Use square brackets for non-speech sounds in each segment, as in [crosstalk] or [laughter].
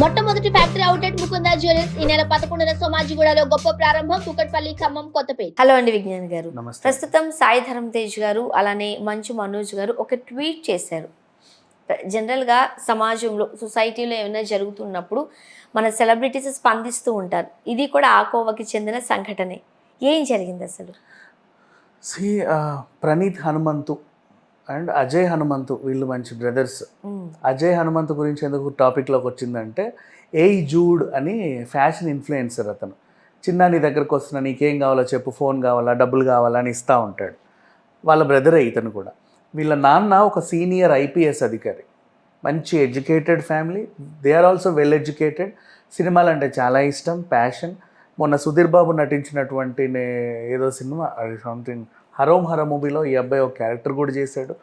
మొట్టమొదటి factory outlet Mukunda jewellers ఈ నెల పదకొండున సోమాజిగూడలో గొప్ప ప్రారంభం కుకట్పల్లి ఖమ్మం కొత్తపేట. హలో అండి విజ్ఞాన్ గారు. ప్రస్తుతం సాయి ధరమ్ తేజ్ గారు అలానే మంచు మనోజ్ గారు ఒక ట్వీట్ చేశారు. జనరల్గా సమాజంలో సొసైటీలో ఏమైనా జరుగుతున్నప్పుడు మన సెలబ్రిటీస్ స్పందిస్తూ ఉంటారు. ఇది కూడా ఆ కోవకి చెందిన సంఘటనే. ఏం జరిగింది అసలు సి ప్రణీత్ హనుమంతు అండ్ అజయ్ హనుమంతు వీళ్ళు మంచి బ్రదర్స్. అజయ్ హనుమంతు గురించి ఎందుకు టాపిక్లోకి వచ్చిందంటే ఏయ్ జూడ్ అని ఫ్యాషన్ ఇన్ఫ్లుయెన్సర్ అతను. చిన్న నీ దగ్గరకు వస్తున్నా నీకేం కావాలో చెప్పు ఫోన్ కావాలా డబ్బులు కావాలా అని ఇస్తూ ఉంటాడు. వాళ్ళ బ్రదరే ఇతను కూడా. వీళ్ళ నాన్న ఒక సీనియర్ ఐపీఎస్ అధికారి. మంచి educated family they are also well educated సినిమాలు అంటే చాలా ఇష్టం ప్యాషన్ మొన్న సుధీర్ బాబు నటించినటువంటి ఏదో సినిమా సంథింగ్ హరోం హర మూవీలో ఈ అబ్బాయి ఒక క్యారెక్టర్ కూడా చేశాడు.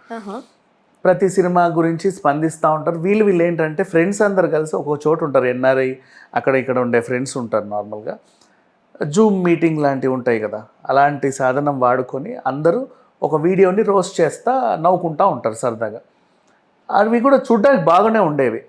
ప్రతి సినిమా గురించి స్పందిస్తూ ఉంటారు. వీళ్ళు వీళ్ళు ఏంటంటే ఫ్రెండ్స్ అందరు కలిసి ఒక చోటు ఉంటారు. ఎన్ఆర్ఐ అక్కడ ఇక్కడ ఉండే ఫ్రెండ్స్ ఉంటారు నార్మల్గా. జూమ్ మీటింగ్ లాంటివి ఉంటాయి కదా. అలాంటి సాధనం వాడుకొని అందరూ ఒక వీడియోని రోస్ట్ చేస్తా నవ్వుకుంటూ ఉంటారు సరదాగా. అవి కూడా చూడ్డానికి బాగానే ఉండేవి.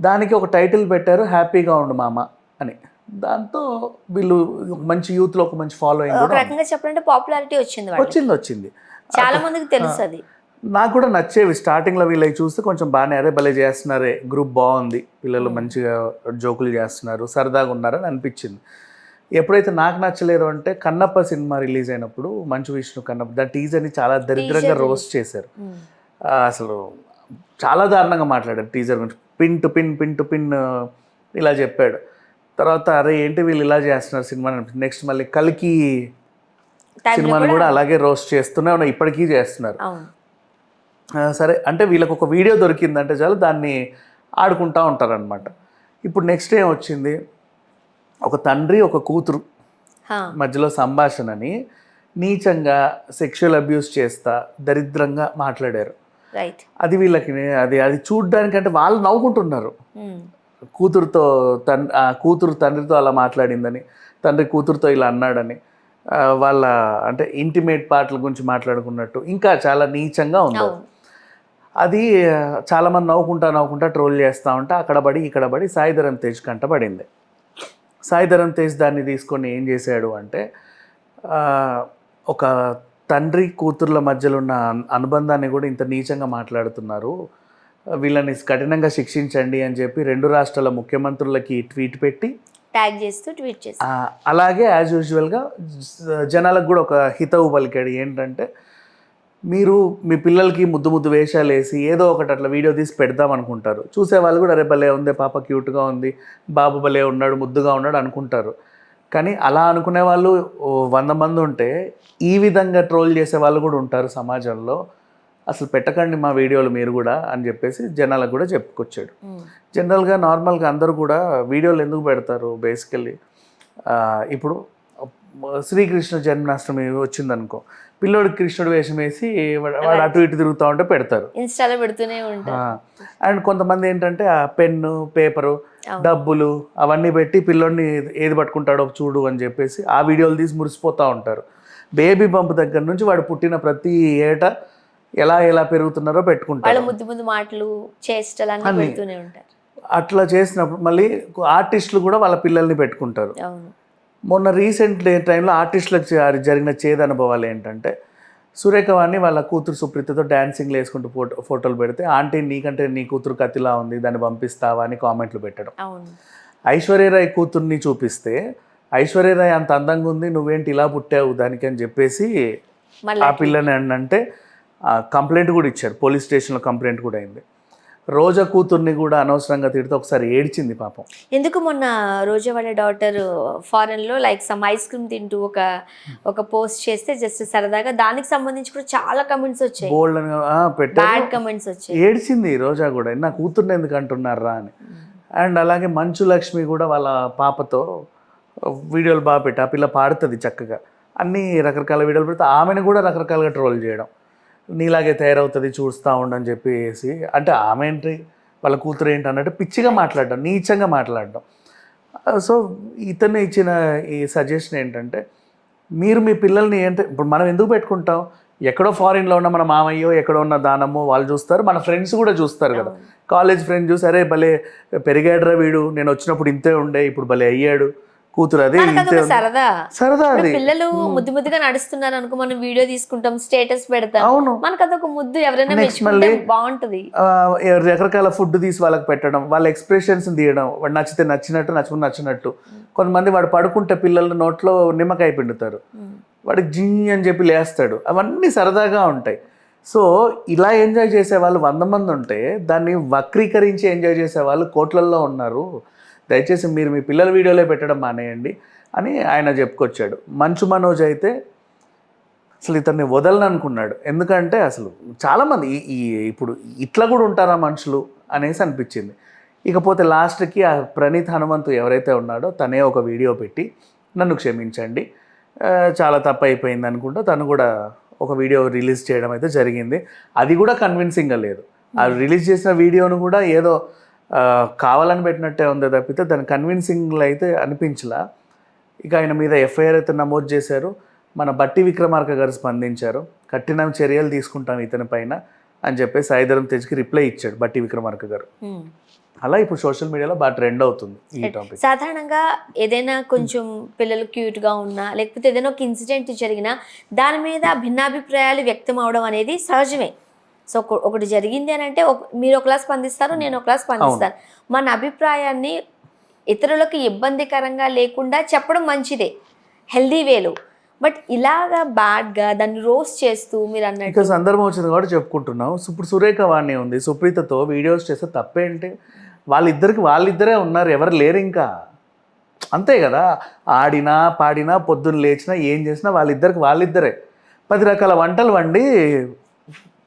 దానికి ఒక టైటిల్ పెట్టారు హ్యాపీగా ఉండు మామ అని. దాంతో వీళ్ళు మంచి యూత్లో ఒక మంచి ఫాలోయింగ్ ఒక. రకంగా చెప్పాలంటే పాపులారిటీ వచ్చింది. వచ్చింది వచ్చింది. చాలా మందికి తెలుసు అది. నాకు కూడా నచ్చేవి స్టార్టింగ్లో వీళ్ళకి చూస్తే కొంచెం బాగానే అరే భలే చేస్తున్నారే గ్రూప్ బాగుంది పిల్లలు. మంచిగా జోకులు చేస్తున్నారు సరదాగా ఉన్నారని అనిపించింది. ఎప్పుడైతే నాకు నచ్చలేదు అంటే కన్నప్ప సినిమా రిలీజ్ అయినప్పుడు మంచు విష్ణు కన్నప్ప దాని టీజర్ని చాలా దరిద్రంగా రోస్ట్ చేశారు. అసలు చాలా దారుణంగా మాట్లాడారు టీజర్ గురించి. Pin to pin pin to pin ఇలా చెప్పాడు. తర్వాత అరే ఏంటి వీళ్ళు ఇలా చేస్తున్నారు సినిమా నెక్స్ట్ మళ్ళీ కలికి సినిమాని కూడా- అలాగే రోస్ట్ చేస్తూనే ఉన్నాయి ఇప్పటికీ చేస్తున్నారు. సరే అంటే వీళ్ళకి ఒక వీడియో దొరికిందంటే చాలు దాన్ని ఆడుకుంటూ ఉంటారనమాట ఇప్పుడు నెక్స్ట్ ఏం వచ్చింది? ఒక తండ్రి ఒక కూతురు. మధ్యలో సంభాషణని నీచంగా సెక్షువల్ అబ్యూస్ చేస్తా దరిద్రంగా మాట్లాడారు. అది వీళ్ళకి అది అది చూడ్డానికంటే వాళ్ళు నవ్వుకుంటున్నారు. మ్మ్. కూతురుతో ఆ కూతురు తండ్రితో అలా మాట్లాడిందని తండ్రి కూతురుతో ఇలా అన్నాడని వాళ్ళ అంటే ఇంటిమేట్ పాటల గురించి మాట్లాడుకున్నట్టు ఇంకా చాలా నీచంగా ఉంది అది చాలామంది నవ్వుకుంటా నవ్వుకుంటా ట్రోల్ చేస్తూ ఉంటే అక్కడ పడి ఇక్కడ పడి సాయిధరం తేజ్ కంట పడింది. సాయిధరం తేజ్ దాన్ని తీసుకొని ఏం చేశాడు అంటే ఒక తండ్రి కూతుర్ల మధ్యలో ఉన్న అన్- అనుబంధాన్ని కూడా ఇంత నీచంగా మాట్లాడుతున్నారు. వీళ్ళని కఠినంగా శిక్షించండి అని చెప్పి రెండు రాష్ట్రాల ముఖ్యమంత్రులకి ట్వీట్ పెట్టి ట్యాగ్ చేస్తూ ట్వీట్ చేస్తూ. ఆ, అలాగే యాజ్ యూజువల్గా జనాలకు కూడా ఒక హితవు పలికాడు. ఏంటంటే మీరు మీ పిల్లలకి ముద్దు ముద్దు వేషాలు వేసి ఏదో ఒకటి అట్లా వీడియో తీసి పెడదాం అనుకుంటారు. చూసే వాళ్ళు కూడా అరే భలే ఉంది పాప క్యూట్గా ఉంది బాబు భలే ఉన్నాడు ముద్దుగా ఉన్నాడు అనుకుంటారు. కానీ అలా అనుకునే వాళ్ళు వంద మంది ఉంటే ఈ విధంగా ట్రోల్ చేసే వాళ్ళు కూడా ఉంటారు సమాజంలో. అసలు పెట్టకండి మా వీడియోలు మీరు కూడా అని చెప్పేసి జనాలకు కూడా చెప్పుకొచ్చాడు. జనరల్గా నార్మల్గా అందరూ కూడా వీడియోలు ఎందుకు పెడతారు బేసికల్లీ? ఇప్పుడు శ్రీకృష్ణ జన్మాష్టమి వచ్చిందనుకో పిల్లోడు కృష్ణుడు వేషం వేసి వాడు అటు ఇటు తిరుగుతూ ఉంటే పెడతారు. ఇన్స్టాలో పెడుతూనే ఉంటారు. అండ్ కొంతమంది ఏంటంటే ఆ పెన్ను పేపరు. డబ్బులు అవన్నీ పెట్టి పిల్లోడిని ఏది పట్టుకుంటాడో చూడు అని చెప్పేసి ఆ వీడియోలు తీసి మురిసిపోతూ ఉంటారు. బేబీ బంప్ దగ్గర నుంచి వాడు పుట్టిన ప్రతి ఏటా ఎలా ఎలా పెరుగుతున్నారో వాళ్ళ పెట్టుకుంటారు ముద్దు ముద్దు మాటలు చేష్టలు అన్ని. అన్ని. పెడుతూనే ఉంటారు. అట్లా చేసినప్పుడు మళ్ళీ ఆర్టిస్టులు కూడా వాళ్ళ పిల్లల్ని పెట్టుకుంటారు. అవును. మొన్న రీసెంట్ టైంలో ఆర్టిస్టులకు జ- జరిగిన చేదు అనుభవాలు ఏంటంటే సురేఖవాణి వాళ్ళ కూతురు సుప్రీతతో డాన్సింగ్లు వేసుకుంటూ ఫోటో ఫోటోలు పెడితే ఆంటీ నీకంటే నీ కూతురు కత్తిలా ఉంది దాన్ని పంపిస్తావా? అని కామెంట్లు పెట్టడం. అవును. ఐశ్వర్యరాయ్ కూతుర్ని చూపిస్తే ఐశ్వర్యరాయ్ అంత అందంగా ఉంది నువ్వేంటి ఇలా పుట్టావు దానికి? అని చెప్పేసి మళ్ళీ ఆ పిల్లని అంటే కంప్లైంట్ కూడా ఇచ్చారు. పోలీస్ స్టేషన్లో కంప్లైంట్ కూడా అయింది. రోజా కూతుర్ని కూడా అనవసరంగా తిడితే ఒకసారి ఏడ్చింది పాపం. ఎందుకు మొన్న రోజా వాళ్ళ డాటర్ ఫారెన్లో లైక్ సమ్ ఐస్ క్రీమ్ తింటూ ఒక ఒక పోస్ట్ చేస్తే జస్ట్ సరదాగా దానికి సంబంధించి కూడా చాలా కమెంట్స్ వచ్చాయి. బోల్డ్ బ్యాడ్ కమెంట్స్ వచ్చాయి. ఏడ్చింది రోజా కూడా నా కూతుర్ని ఎందుకు అంటున్నారా? అని. అండ్ అలాగే మంచు లక్ష్మి కూడా వాళ్ళ పాపతో వీడియోలు బాగా పెట్టి ఆ పిల్ల పాడుతుంది చక్కగా. అన్ని రకరకాల వీడియోలు పెడితే ఆమెను కూడా రకరకాలుగా ట్రోల్ చేయడం. నీలాగే తయారవుతుంది చూస్తూ ఉండని చెప్పేసి. అంటే ఆమె ఏంటి? వాళ్ళ కూతురు ఏంటి అన్నట్టు పిచ్చిగా మాట్లాడడం నీచంగా మాట్లాడడం. సో ఇతను ఇచ్చిన ఈ సజెషన్ ఏంటంటే మీరు మీ పిల్లల్ని ఏంటి ఇప్పుడు మనం ఎందుకు పెట్టుకుంటాం? ఎక్కడో ఫారిన్లో ఉన్న మన మామయ్యో ఎక్కడో ఉన్న దానమ్మో వాళ్ళు చూస్తారు మన ఫ్రెండ్స్ కూడా చూస్తారు కదా. కాలేజ్ ఫ్రెండ్ చూసి అరే భలే పెరిగాడురా వీడు నేను వచ్చినప్పుడు ఇంతే ఉండే ఇప్పుడు భలే అయ్యాడు. కూతురు అదే. సరదా. సరదా అది. పిల్లలు ముద్దు ముద్దుగా నడుస్తున్నారు అనుకో మనం వీడియో తీసుకుంటాం స్టేటస్ పెడతాం. అవును. మనకు అదొక ముద్దు ఎవరైనా మళ్ళీ, బాగుంటది. రకరకాల ఫుడ్ తీసి వాళ్ళకి పెట్టడం వాళ్ళ ఎక్స్ప్రెషన్స్ తీయడం వాడు నచ్చితే నచ్చినట్టు నచ్చకుండా నచ్చినట్టు. కొంతమంది వాడు పడుకుంటే పిల్లల నోట్లో నిమ్మకాయ పిండుతారు. వాడికి జీ అని చెప్పి లేస్తాడు. అవన్నీ సరదాగా ఉంటాయి. సో ఇలా ఎంజాయ్ చేసే వాళ్ళు వంద మంది ఉంటే దాన్ని వక్రీకరించి ఎంజాయ్ చేసే వాళ్ళు కోట్లల్లో ఉన్నారు. దయచేసి మీరు మీ పిల్లల వీడియోలో పెట్టడం మానేయండి అని ఆయన చెప్పుకొచ్చాడు. మంచు మనోజ్ అయితే అసలు ఇతన్ని వదలను అనుకున్నాడు ఎందుకంటే అసలు చాలామంది ఈ ఇప్పుడు ఇట్లా కూడా ఉంటారా మనుషులు అనేసి అనిపించింది. ఇకపోతే లాస్ట్కి ఆ ప్రణీత్ హనుమంతు ఎవరైతే ఉన్నాడో తనే ఒక వీడియో పెట్టి నన్ను క్షమించండి చాలా తప్పు అయిపోయింది అనుకుంటా తను కూడా ఒక వీడియో రిలీజ్ చేయడం అయితే జరిగింది. అది కూడా కన్విన్సింగ్గా లేదు. ఆ రిలీజ్ చేసిన వీడియోను కూడా ఏదో కావాలని పెట్టినట్టే ఉంది తప్పితే దాని కన్విన్సింగ్లో అయితే అనిపించలా. ఇక ఆయన మీద ఎఫ్ఐఆర్ అయితే నమోదు చేశారు. మన బట్టి విక్రమార్క గారు స్పందించారు. కఠిన చర్యలు తీసుకుంటాం ఇతని పైన అని చెప్పేసి ఐదరం తేజ్కి రిప్లై ఇచ్చాడు బట్టి విక్రమార్క గారు. అలా ఇప్పుడు సోషల్ మీడియాలో బాగా ట్రెండ్ అవుతుంది ఈ టాపిక్ సాధారణంగా ఏదైనా కొంచెం పిల్లలు cute గా ఉన్నా లేకపోతే ఏదైనా ఒక ఇన్సిడెంట్ జరిగినా దాని మీద భిన్నాభిప్రాయాలు వ్యక్తం అవడం అనేది సహజమే. సో ఒక- ఒకటి జరిగింది అని అంటే ఒక- మీరు ఒకలా స్పందిస్తారు నేను ఒకలా స్పందిస్తాను మన అభిప్రాయాన్ని ఇతరులకు ఇబ్బందికరంగా లేకుండా చెప్పడం మంచిదే. హెల్దీ వేలో. బట్ ఇలాగా బ్యాడ్గా దాన్ని రోస్ట్ చేస్తూ మీరు అన్నట్టు ఇక సందర్భం వచ్చింది కాబట్టి చెప్పుకుంటున్నాం. ఇప్పుడు సురేఖ వాణి ఉంది సుప్రీతతో వీడియోస్ చేస్తే తప్పేంటి? వాళ్ళిద్దరికి వాళ్ళిద్దరే ఉన్నారు ఎవరు లేరు ఇంకా. అంతే కదా. ఆడినా పాడినా పొద్దున్న లేచినా ఏం చేసినా వాళ్ళిద్దరికి వాళ్ళిద్దరే. పది రకాల వంటలు వండి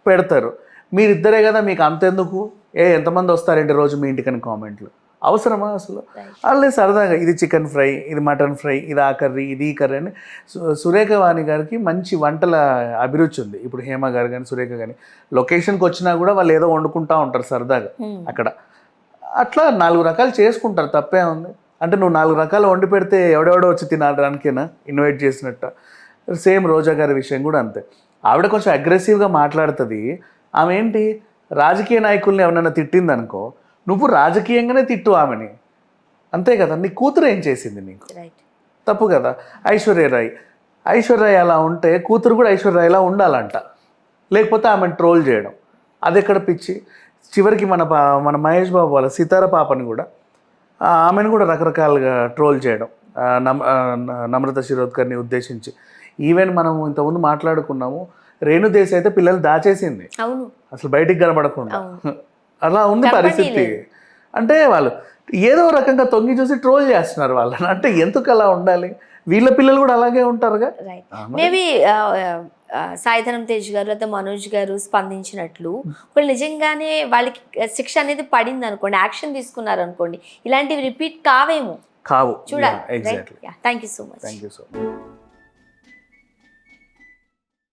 పెడతారు. మీరిద్దరే కదా మీకు అంతెందుకు? ఏ ఎంతమంది వస్తారండి రోజు మీ ఇంటికని కామెంట్లు? అవసరమా అసలు? వాళ్ళే సరదాగా ఇది చికెన్ ఫ్రై ఇది మటన్ ఫ్రై ఇది ఆ కర్రీ ఇది ఈ కర్రీ అని సురేఖ వాణి గారికి మంచి వంటల అభిరుచి ఉంది. ఇప్పుడు హేమ గారు కానీ సురేఖ కానీ లొకేషన్కి వచ్చినా కూడా వాళ్ళు ఏదో వండుకుంటా ఉంటారు సరదాగా Hmm. అక్కడ. అట్లా నాలుగు రకాలు చేసుకుంటారు తప్పే ఉంది. అంటే నువ్వు నాలుగు రకాలు వండి పెడితే ఎవడెవడో వచ్చి తినడానికేనా ఇన్వైట్ చేసినట్ట. సేమ్ రోజా గారి విషయం కూడా అంతే. ఆవిడ కొంచెం అగ్రెసివ్గా మాట్లాడుతుంది. ఆమె ఏంటి? రాజకీయ నాయకుల్ని ఎవరైనా తిట్టింది అనుకో నువ్వు రాజకీయంగానే తిట్టు ఆమెని. అంతే కదా? నీ కూతురు ఏం చేసింది నీకు? తప్పు కదా? ఐశ్వర్యరాయ్ ఐశ్వర్య అలా ఉంటే కూతురు కూడా ఐశ్వర్యలా ఉండాలంట. లేకపోతే ఆమెను ట్రోల్ చేయడం. అది ఎక్కడ పిచ్చి? చివరికి మన పా మన మహేష్ బాబు వాళ్ళ సితార పాపని కూడా ఆమెను కూడా రకరకాలుగా ట్రోల్ చేయడం. నమ్రత శిరోద్కర్ని ఉద్దేశించి. ఈవెన్ మనం ఇంతకుముందు మాట్లాడుకున్నాము రేణు దేశ్ అయితే పిల్లలు దాచేసింది. అవును. అసలు బయటికి కనబడకుండా. [laughs] అలా ఉంది పరిస్థితి. అంటే వాళ్ళు ఏదో రకంగా తొంగి చూసి ట్రోల్ చేస్తున్నారు వాళ్ళని. అంటే ఎందుకు అలా ఉండాలి? వీళ్ళ పిల్లలు కూడా అలాగే ఉంటారుగా? మేబీ సాయిధరం తేజ్ గారు లేదా మనోజ్ గారు స్పందించినట్లు వాళ్ళు నిజంగానే వాళ్ళకి శిక్ష అనేది పడింది అనుకోండి యాక్షన్ తీసుకున్నారు అనుకోండి ఇలాంటివి రిపీట్ కావేమో? కావు. చూడాలి. Thank you so much thank you so much